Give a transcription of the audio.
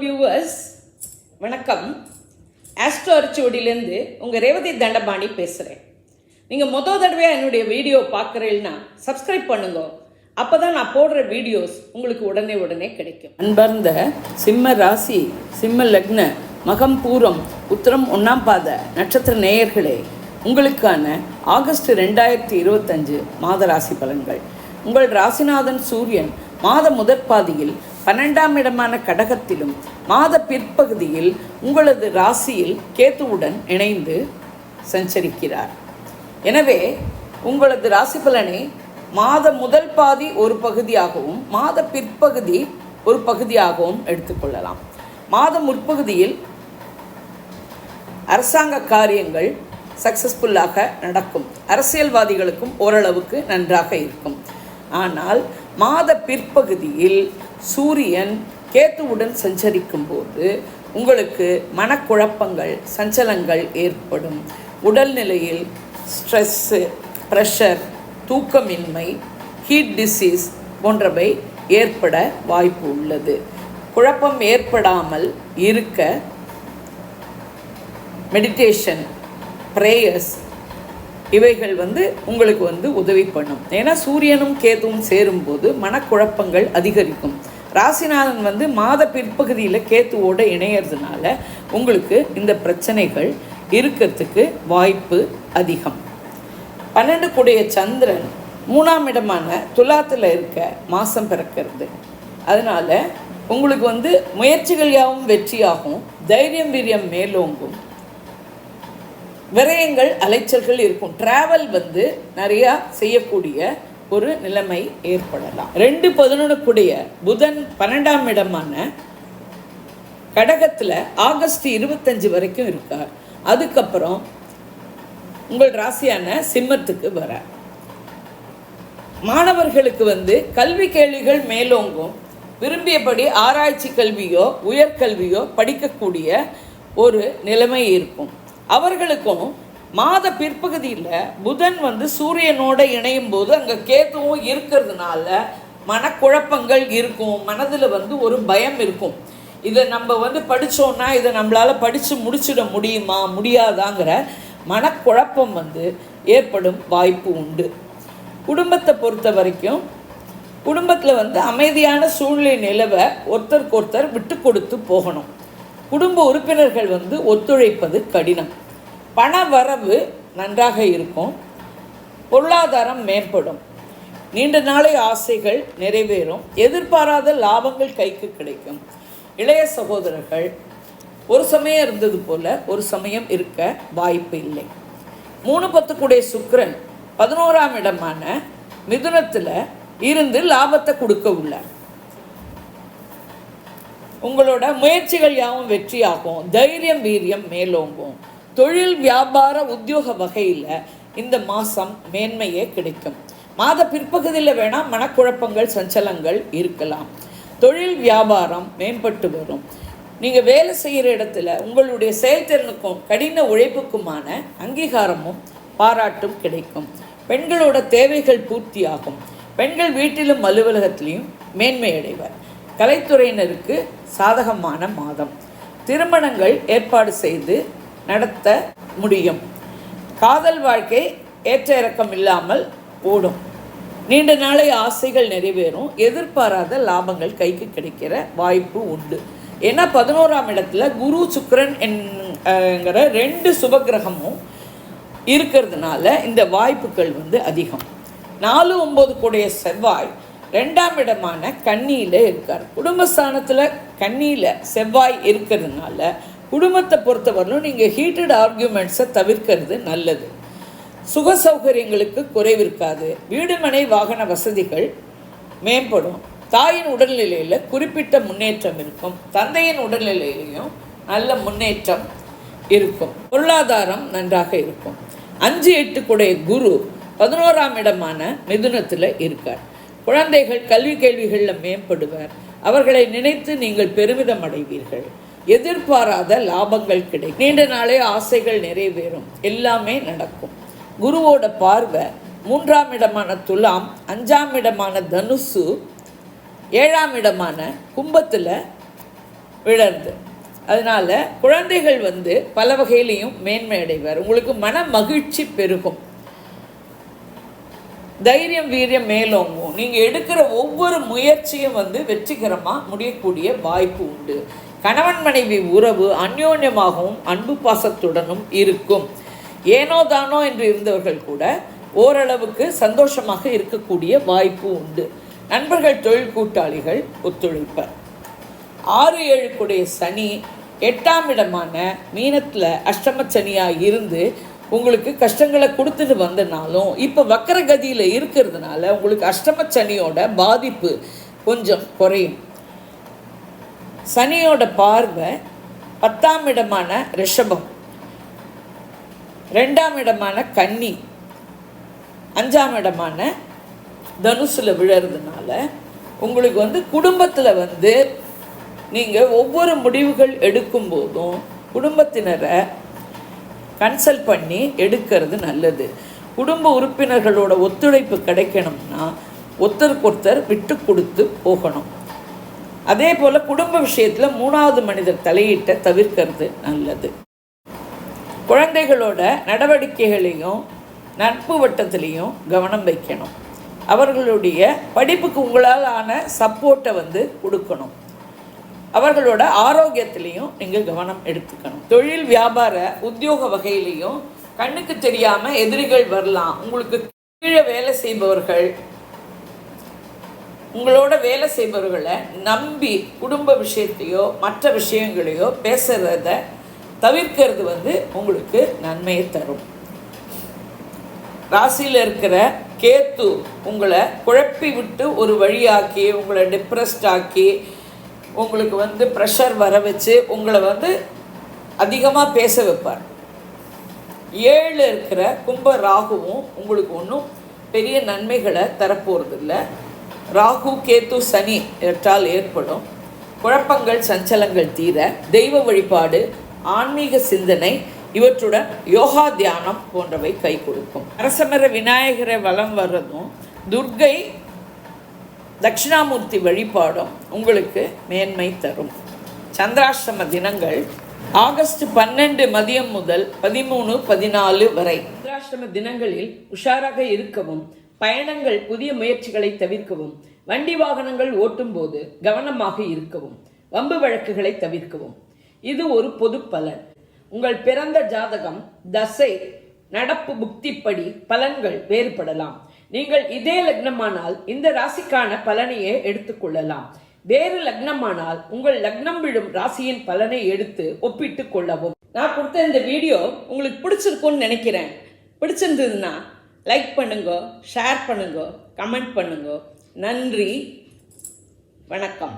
Viewers வணக்கம். Astro அரிச்சோடியிலேருந்து உங்கள் ரேவதி தண்டபாணி பேசுகிறேன் நீங்கள் மொதல் தடவையாக என்னுடைய வீடியோ பார்க்குறீங்கன்னா சப்ஸ்கிரைப் பண்ணுங்க. அப்போ தான் நான் போடுற வீடியோஸ் உங்களுக்கு உடனே உடனே கிடைக்கும். அன்பர்ந்த சிம்ம ராசி சிம்ம லக்ன மகம் பூரம் உத்தரம் ஒன்றாம் பாத நட்சத்திர நேயர்களே உங்களுக்கான ஆகஸ்ட் ரெண்டாயிரத்தி இருபத்தஞ்சு மாத ராசி பலன்கள். உங்கள் ராசிநாதன் சூரியன் மாத முதற்பாதியில் பன்னெண்டாம் இடமான கடகத்திலும் மாத பிற்பகுதியில் உங்களது ராசியில் கேத்துவுடன் இணைந்து சஞ்சரிக்கிறார். எனவே உங்களது ராசி பலனை மாத முதல் பாதி ஒரு பகுதியாகவும் மாத பிற்பகுதி ஒரு பகுதியாகவும் எடுத்துக்கொள்ளலாம் மாத முற்பகுதியில் அரசாங்க காரியங்கள் சக்சஸ்ஃபுல்லாக நடக்கும். அரசியல்வாதிகளுக்கும் ஓரளவுக்கு நன்றாக இருக்கும். ஆனால் மாத பிற்பகுதியில் சூரியன் கேத்துவுடன் சஞ்சரிக்கும் போது உங்களுக்கு மனக்குழப்பங்கள் சஞ்சலங்கள் ஏற்படும். உடல்நிலையில் ஸ்ட்ரெஸ்ஸு ப்ரெஷர் தூக்கமின்மை ஹீட் டிசீஸ் போன்றவை ஏற்பட வாய்ப்பு உள்ளது. குழப்பம் ஏற்படாமல் இருக்க மெடிடேஷன் ப்ரேயர்ஸ் இவைகள் வந்து உங்களுக்கு வந்து உதவி பண்ணும். ஏன்னா சூரியனும் கேதுவும் சேரும்போது மனக்குழப்பங்கள் அதிகரிக்கும். ராசிநாதன் வந்து மாத பிற்பகுதியில் கேத்துவோடு இணையறதுனால உங்களுக்கு இந்த பிரச்சனைகள் இருக்கிறதுக்கு வாய்ப்பு அதிகம். பன்னெண்டு கூடிய சந்திரன் மூணாம் இடமான துலாத்தில் இருக்க மாதம் பிறக்கிறது. அதனால் உங்களுக்கு வந்து முயற்சிகள் யாவும் வெற்றியாகும் தைரியம் வீரியம் மேலோங்கும். விரயங்கள் அலைச்சல்கள் இருக்கும். ட்ராவல் வந்து நிறையா செய்யக்கூடிய ஒரு நிலைமை ஏற்படலாம். ரெண்டு பதினொன்றுக்குடைய புதன் பன்னெண்டாம் இடமான கடகத்தில் ஆகஸ்ட் இருபத்தஞ்சு வரைக்கும் இருக்கார். அதுக்கப்புறம் உங்கள் ராசியான சிம்மத்துக்கு வர. மாணவர்களுக்கு வந்து கல்வி கேள்விகள் மேலோங்கும். விரும்பியபடி ஆராய்ச்சி கல்வியோ உயர்கல்வியோ படிக்கக்கூடிய ஒரு நிலைமை இருக்கும். அவர்களுக்கும் மாத பிற்பகுதியில் புதன் வந்து சூரியனோட இணையும் போது அங்கே கேத்துவும் இருக்கிறதுனால மனக்குழப்பங்கள் இருக்கும். மனதில் வந்து ஒரு பயம் இருக்கும். இதை நம்ம வந்து படித்தோன்னா இதை நம்மளால் படித்து முடிச்சிட முடியுமா? முடியாதாங்கிற மனக்குழப்பம் வந்து ஏற்படும் வாய்ப்பு உண்டு. குடும்பத்தை பொறுத்த வரைக்கும் குடும்பத்தில் வந்து அமைதியான சூழ்நிலை நிலவ ஒருத்தருக்கு ஒருத்தர் விட்டு கொடுத்து போகணும். குடும்ப உறுப்பினர்கள் வந்து ஒத்துழைப்பது கடினம். பண வரவு நன்றாக இருக்கும். பொருளாதாரம் மேம்படும். நீண்ட நாளை ஆசைகள் நிறைவேறும். எதிர்பாராத லாபங்கள் கைக்கு கிடைக்கும். இளைய சகோதரர்கள் ஒரு சமயம் இருந்தது போல ஒரு சமயம் இருக்க வாய்ப்பு இல்லை. மூணு பத்துக்குடைய சுக்கரன் பதினோராம் இடமான மிதுனத்தில் இருந்து லாபத்தை கொடுக்க உள்ளார். உங்களோட முயற்சிகள் யாவும் வெற்றியாகும். தைரியம் வீரியம் மேலோங்கும். தொழில் வியாபார உத்தியோக வகையில் இந்த மாதம் மேன்மையே கிடைக்கும். மாத பிற்பகுதியில் வேணால் மனக்குழப்பங்கள் சஞ்சலங்கள் இருக்கலாம். தொழில் வியாபாரம் மேம்பட்டு வரும். நீங்கள் வேலை செய்கிற இடத்துல உங்களுடைய செயல்திறனுக்கும் கடின உழைப்புக்குமான அங்கீகாரமும் பாராட்டும் கிடைக்கும். பெண்களோட தேவைகள் பூர்த்தியாகும். பெண்கள் வீட்டிலும் அலுவலகத்திலையும் மேன்மை அடைவர் கலைத்துறையினருக்கு சாதகமான மாதம். திருமணங்கள் ஏற்பாடு செய்து நடத்த முடியும். காதல் வாழ்க்கை ஏற்ற இறக்கம் இல்லாமல் ஓடும். நீண்ட நாளை ஆசைகள் நிறைவேறும். எதிர்பாராத லாபங்கள் கைக்கு கிடைக்கிற வாய்ப்பு உண்டு. ஏன்னா பதினோராம் இடத்துல குரு சுக்கரன் என்கிற ரெண்டு சுபகிரகமும் இருக்கிறதுனால இந்த வாய்ப்புகள் வந்து அதிகம். நாலு ஒம்பது கூடிய செவ்வாய் ரெண்டாம் இடமான கன்னியில் இருக்கார். குடும்பஸ்தானத்தில் கன்னியில் செவ்வாய் இருக்கிறதுனால குடும்பத்தை பொறுத்தவரையிலும் நீங்கள் ஹீட்டட் ஆர்கியூமெண்ட்ஸை தவிர்க்கிறது நல்லது. சுக சௌகரியங்களுக்கு குறைவிருக்காது வீடுமனை வாகன வசதிகள் மேம்படும். தாயின் உடல்நிலையில் குறிப்பிட்ட முன்னேற்றம் இருக்கும். தந்தையின் உடல்நிலையிலையும் நல்ல முன்னேற்றம் இருக்கும். பொருளாதாரம் நன்றாக இருக்கும். அஞ்சு எட்டு கூடைய குரு பதினோராம் இடமான மிதுனத்தில் இருக்கார். குழந்தைகள் கல்வி கேள்விகளில் மேம்படுவர். அவர்களை நினைத்து நீங்கள் பெருமிதம் அடைவீர்கள். எதிர்பாராத லாபங்கள் கிடைக்கும். நீண்ட நாளே ஆசைகள் நிறைவேறும். எல்லாமே நடக்கும். குருவோட பார்வை மூன்றாம் இடமான துலாம் அஞ்சாம் இடமான தனுசு ஏழாம் இடமான கும்பத்தில் விழருது அதனால குழந்தைகள் வந்து பல வகையிலையும் மேன்மை அடைவார். உங்களுக்கு மன மகிழ்ச்சி பெருகும். தைரியம் வீரியம் மேலோங்கும். நீங்கள் எடுக்கிற ஒவ்வொரு முயற்சியும் வந்து வெற்றிகரமாக முடியக்கூடிய வாய்ப்பு உண்டு. கணவன் மனைவி உறவு அந்யோன்யமாகவும் அன்பு பாசத்துடனும் இருக்கும். ஏனோ தானோ என்று இருந்தவர்கள் கூட ஓரளவுக்கு சந்தோஷமாக இருக்கக்கூடிய வாய்ப்பு உண்டு. நண்பர்கள் தொழில் கூட்டாளிகள் ஒத்துழைப்பர். ஆறு ஏழுக்குடைய சனி எட்டாம் இடமான மீனத்தில் அஷ்டம சனியாக இருந்து உங்களுக்கு கஷ்டங்களை கொடுத்துட்டு வந்தனாலும் இப்போ வக்கரகதியில் இருக்கிறதுனால உங்களுக்கு அஷ்டம சனியோட பாதிப்பு கொஞ்சம் குறையும். சனியோட பார்வை பத்தாம் இடமான ரிஷபம் ரெண்டாம் இடமான கன்னி அஞ்சாம் இடமான தனுசில் விழறதுனால உங்களுக்கு வந்து குடும்பத்தில் வந்து நீங்கள் ஒவ்வொரு முடிவுகள் எடுக்கும் போதும் குடும்பத்தினரை கன்சல்ட் பண்ணி எடுக்கிறது நல்லது. குடும்ப உறுப்பினர்களோட ஒத்துழைப்பு கிடைக்கணும்னா ஒருத்தருக்கொருத்தர் விட்டு கொடுத்து போகணும். அதே போல் குடும்ப விஷயத்தில் மூணாவது மனிதர் தலையிட்ட தவிர்க்கிறது நல்லது. குழந்தைகளோட நடவடிக்கைகளையும் நட்பு வட்டத்திலையும் கவனம் வைக்கணும். அவர்களுடைய படிப்புக்கு உங்களால் ஆன சப்போர்ட்டை வந்து கொடுக்கணும். அவர்களோட ஆரோக்கியத்திலையும் நீங்கள் கவனம் எடுத்துக்கணும். தொழில் வியாபார உத்தியோக வகையிலையும் கண்ணுக்கு தெரியாமல் எதிரிகள் வரலாம். உங்களுக்கு கீழே வேலை செய்பவர்கள் உங்களோட வேலை செய்பவர்களை நம்பி குடும்ப விஷயத்தையோ மற்ற விஷயங்களையோ பேசுகிறத தவிர்க்கிறது வந்து உங்களுக்கு நன்மையை தரும். ராசியில் இருக்கிற கேத்து உங்களை குழப்பி விட்டு ஒரு வழியாக்கி உங்களை டிப்ரெஸ்ட் ஆக்கி உங்களுக்கு வந்து ப்ரெஷர் வர வச்சு உங்களை வந்து அதிகமாக பேச வைப்பார். ஏழில் இருக்கிற கும்ப ராகுவும் உங்களுக்கு ஒன்றும் பெரிய நன்மைகளை தரப்போகிறதில்ல ராகு கேத்து சனி ஏற்றால் ஏற்படும். குழப்பங்கள் சஞ்சலங்கள் தீர தெய்வ வழிபாடு ஆன்மீக சிந்தனை இவற்றுடன் யோகா தியானம் போன்றவை கை கொடுக்கும். அரசமர விநாயகரை வலம் வர்றதும் துர்கை தட்சிணாமூர்த்தி வழிபாடும் உங்களுக்கு மேன்மை தரும். சந்திராஷ்டம தினங்கள் ஆகஸ்ட் பன்னெண்டு மதியம் முதல் பதிமூணு பதினாலு வரை. சந்திராஷ்டம தினங்களில் உஷாராக இருக்கவும் பயணங்கள் புதிய முயற்சிகளை தவிர்க்கவும் வண்டி வாகனங்கள் ஓட்டும் போது கவனமாக இருக்கவும் வம்பு வழக்குகளை தவிர்க்கவும். இது ஒரு பொது பலன். உங்கள் பிறந்த ஜாதகம் தசை நடப்பு புக்திப்படி பலன்கள் வேறுபடலாம். நீங்கள் இதே லக்னமானால் இந்த ராசிக்கான பலனையே எடுத்துக்கொள்ளலாம் வேறு லக்னமானால் உங்கள் லக்னம் விழும் ராசியின் பலனை எடுத்து ஒப்பிட்டு கொள்ளவும். நான் கொடுத்த இந்த வீடியோ உங்களுக்கு பிடிச்சிருக்கும்னு நினைக்கிறேன். பிடிச்சிருந்ததுன்னா லைக் பண்ணுங்க ஷேர் பண்ணுங்க கமெண்ட் பண்ணுங்க. நன்றி வணக்கம்.